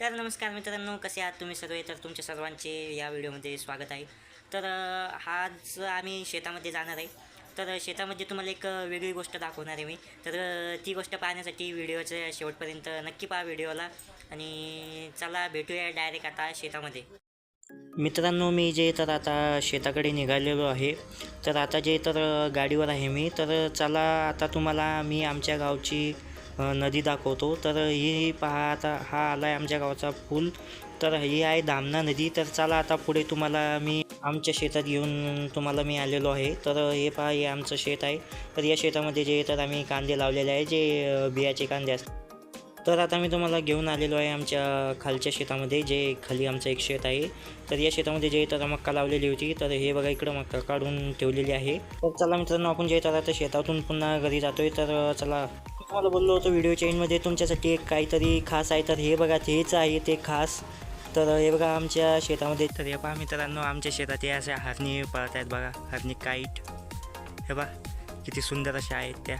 तर नमस्कार मित्रांनो कसे आहात तुम्ही सर्व तर तुमच्या सर्वांचे या व्हिडिओमध्ये स्वागत आहे. तर आज आम्ही शेतामध्ये जाणार आहे. तर शेतामध्ये तुम्हाला एक वेगळी गोष्ट दाखवणार आहे मी. तर ती गोष्ट पाहण्यासाठी व्हिडिओच्या शेवटपर्यंत नक्की पहा व्हिडिओला. आणि चला भेटूया डायरेक्ट आता शेतामध्ये. मित्रांनो मी जे तर आता शेताकडे निघालेलो आहे. तर आता जे तर गाडीवर आहे मी. तर चला आता तुम्हाला मी आमच्या गावची नदी दाखवतो. तर ही पहा आता हा आला आहे आमच्या गावाचा पूल. तर ही आहे दामना नदी. तर चला आता पुढे तुम्हाला मी आमच्या शेतात येऊन तुम्हाला मी आलेलो आहे. तर हे पहा हे आमचं शेत आहे. तर या शेतामध्ये जे तर आम्ही कांदे लावलेले आहे जे बियाचे कांदे असतात. तर आता मी तुम्हाला घेऊन आलेलो आहे आमच्या खालच्या शेतामध्ये जे खाली आमचं एक शेत आहे. तर या शेतामध्ये जे तर मक्का लावलेली होती. तर हे बघा इकडं मक्का काढून ठेवलेली आहे. तर चला मित्रांनो आपण जे तर आता शेतातून पुन्हा घरी जातोय. तर चला तुम्हाला बोललो होतो व्हिडिओ चेनमध्ये तुमच्यासाठी एक काहीतरी खास आहे. तर हे बघा तेच आहे ते खास. तर हे बघा आमच्या शेतामध्ये तर हे पहा मित्रांनो आमच्या शेतात हे अशा हरणी पळत आहेत बघा. हरणी काईट. हे बघा किती सुंदर अशा आहेत त्या.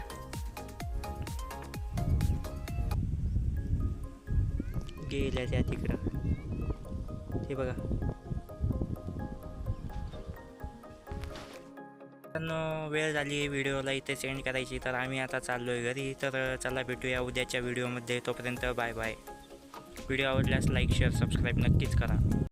गेल्या त्या तिकडं. हे बघा. वेळ झाली व्हिडिओला इथे सेंड करायची तर आम्ही आता चाललो आहे घरी. तर चला भेटूया उद्याच्या व्हिडिओमध्ये. तोपर्यंत बाय बाय. व्हिडिओ आवडल्यास लाईक शेअर सबस्क्राईब नक्कीच करा.